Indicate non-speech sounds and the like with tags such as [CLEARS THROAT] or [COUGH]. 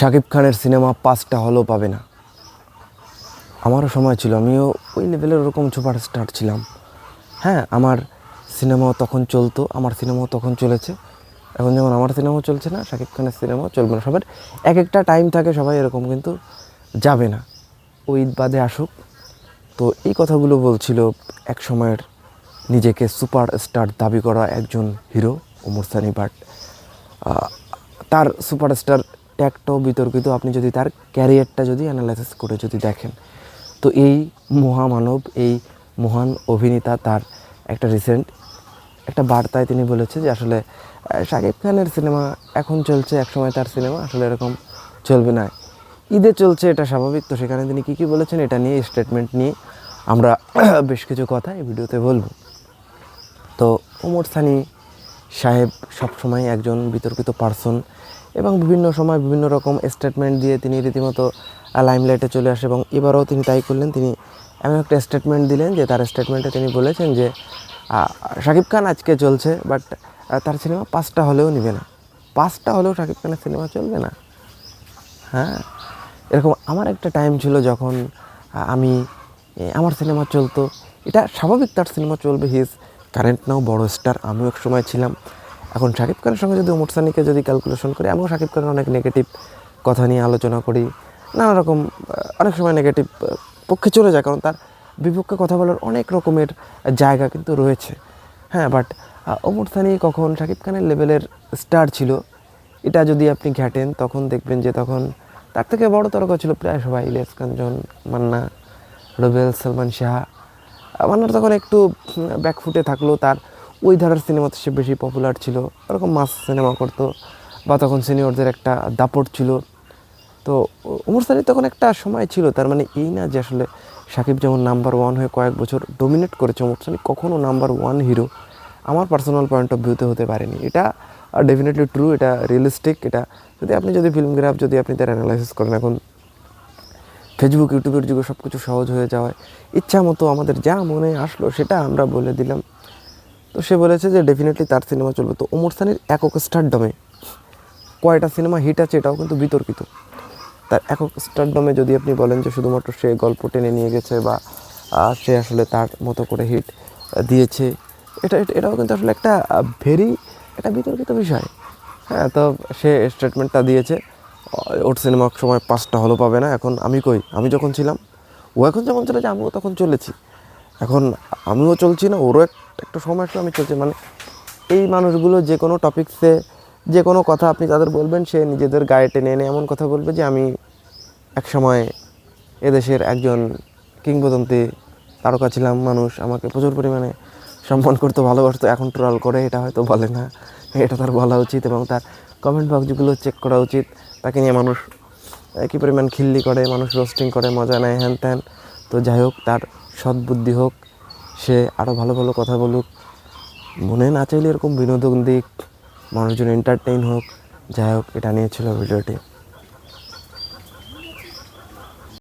শাকিব খানের সিনেমা পাঁচটা হলেও পাবে না। আমারও সময় ছিল আমিও ওই লেভেলের ওরকম সুপারস্টার ছিলাম। হ্যাঁ আমার সিনেমাও তখন চলতো আমার সিনেমাও তখন চলেছে। এখন যেমন আমার সিনেমাও চলছে না শাকিব খানের সিনেমাও চলবে না। সবার এক একটা টাইম থাকে সবাই এরকম কিন্তু যাবে না। ওই বাদে আসুক। তো এই কথাগুলো বলছিল এক সময়ের নিজেকে সুপার স্টার দাবি করা একজন হিরো ওমর সানি আহ, তার সুপারস্টার ট্যাগটাও বিতর্কিত আপনি যদি তার ক্যারিয়ারটা যদি অ্যানালাইসিস করে যদি দেখেন, তো এই মহামানব, এই মহান অভিনেতা তার একটা রিসেন্ট একটা বার্তায় তিনি বলেছে যে আসলে শাকিব খানের সিনেমা এখন চলছে, একসময় তার সিনেমা আসলে এরকম চলবে না। ঈদে চলছে, এটা স্বাভাবিক। তো সেখানে তিনি কী কী বলেছেন এটা নিয়ে স্টেটমেন্ট নিয়ে আমরা [CLEARS THROAT] বেশ কিছু কথা এই ভিডিওতে বলব। তো ওমর সানি সাহেব সবসময় একজন বিতর্কিত পার্সন এবং বিভিন্ন সময় বিভিন্ন রকম স্টেটমেন্ট দিয়ে তিনি রীতিমতো লাইমলাইটে চলে আসে এবং এবারও তিনি তাই করলেন। তিনি এমন একটা স্টেটমেন্ট দিলেন যে তার স্টেটমেন্টে তিনি বলেছেন যে শাকিব খান আজকে চলছে বাট তার সিনেমা পাঁচটা হলেও নিবে না। পাঁচটা হলেও শাকিব খানের সিনেমা চলবে না। হ্যাঁ এরকম আমার একটা টাইম ছিল যখন আমি আমার সিনেমা চলতো। এটা স্বাভাবিক তার সিনেমা চলবে। হিজ কারেন্ট নাও বড় স্টার আমিও এক সময় ছিলাম। এখন শাকিব খানের সঙ্গে যদি ওমর সানিকে যদি ক্যালকুলেশন করি, আমিও শাকিব খানের অনেক নেগেটিভ কথা নিয়ে আলোচনা করি। নানা রকম অনেক সময় নেগেটিভ পক্ষে চলে যায়, কারণ তার বিপক্ষে কথা বলার অনেক রকমের জায়গা কিন্তু রয়েছে। হ্যাঁ বাট ওমর সানি কখন শাকিব খানের লেভেলের স্টার ছিল, এটা যদি আপনি ঘাটেন, তখন দেখবেন যে তখন তার থেকে বড় তরকা ছিল প্রায় সবাই, ইলিয়াস কাঞ্চন মান্না, রুবেল, সালমান শাহ। মান্নার তখন একটু ব্যাকফুটে থাকল, তার ওই ধারার সিনেমাতে সে বেশি পপুলার ছিল। ওরকম মাস সিনেমা করতো বা তখন সিনিয়রদের একটা দাপট ছিল। তো ওমর সানি তখন একটা সময় ছিল, তার মানে এই না যে আসলে সাকিব যেমন নাম্বার ওয়ান হয়ে কয়েক বছর ডোমিনেট করেছে ওমর সানি কখনও নাম্বার ওয়ান হিরো আমার পার্সোনাল পয়েন্ট অফ ভিউতে হতে পারেনি। এটা ডেফিনেটলি ট্রু এটা রিয়েলিস্টিক এটা যদি আপনি যদি ফিল্ম গ্রাফ যদি আপনি তার অ্যানালাইসিস করেন, এখন ফেসবুক ইউটিউবের যুগে সব কিছু সহজ হয়ে যাওয়ায়, ইচ্ছা মতো আমাদের যা মনে আসলো সেটা আমরা বলে দিলাম। তো সে বলেছে যে ডেফিনেটলি তার সিনেমা চলবে। তো ওমর সানির একক স্টারডমে কয়টা সিনেমা হিট আছে এটাও কিন্তু বিতর্কিত। তার একক স্টারডমে যদি আপনি বলেন যে শুধুমাত্র সে গল্প টেনে নিয়ে গেছে বা সে আসলে তার মতো করে হিট দিয়েছে, এটা, এটা- এটাও কিন্তু আসলে একটা ভেরি একটা বিতর্কিত বিষয়। হ্যাঁ তো সে স্টেটমেন্টটা দিয়েছে ওর সিনেমা সময় পাঁচটা হলো পাবে না, এখন আমি কই? আমি যখন ছিলাম, ও এখন যেমন চলেছে আমিও তখন চলেছি। এখন আমিও চলছি না, ওরও এক- একটা সময় আসলে আমি চলছি। মানে এই মানুষগুলো যে কোনো টপিক্সে যে কোনো কথা আপনি তাদের বলবেন, সে নিজেদের গায়ে টেনে এনে এমন কথা বলবে যে আমি এক সময় এদেশের একজন কিংবদন্তি তারকা ছিলাম, মানুষ আমাকে প্রচুর পরিমাণে সম্মান করতে, ভালোবাসতো, এখন ট্রল করে, এটা হয়তো বলে না, এটা তার বলা উচিত এবং তার কমেন্ট বক্সগুলো চেক করা উচিত। তাকে নিয়ে মানুষ কী পরিমাণ খিল্লি করে, মানুষ রোস্টিং করে, মজা নেয় হ্যান ত্যান তো যাই হোক, তার সদ্বুদ্ধি হোক, সে আরও ভালো ভালো কথা বলুক। মনে না চাইলে এরকম বিনোদন দিক, মানুষজন এন্টারটেইন হোক, যাই হোক, এটা নিয়ে ছিল ভিডিওটি।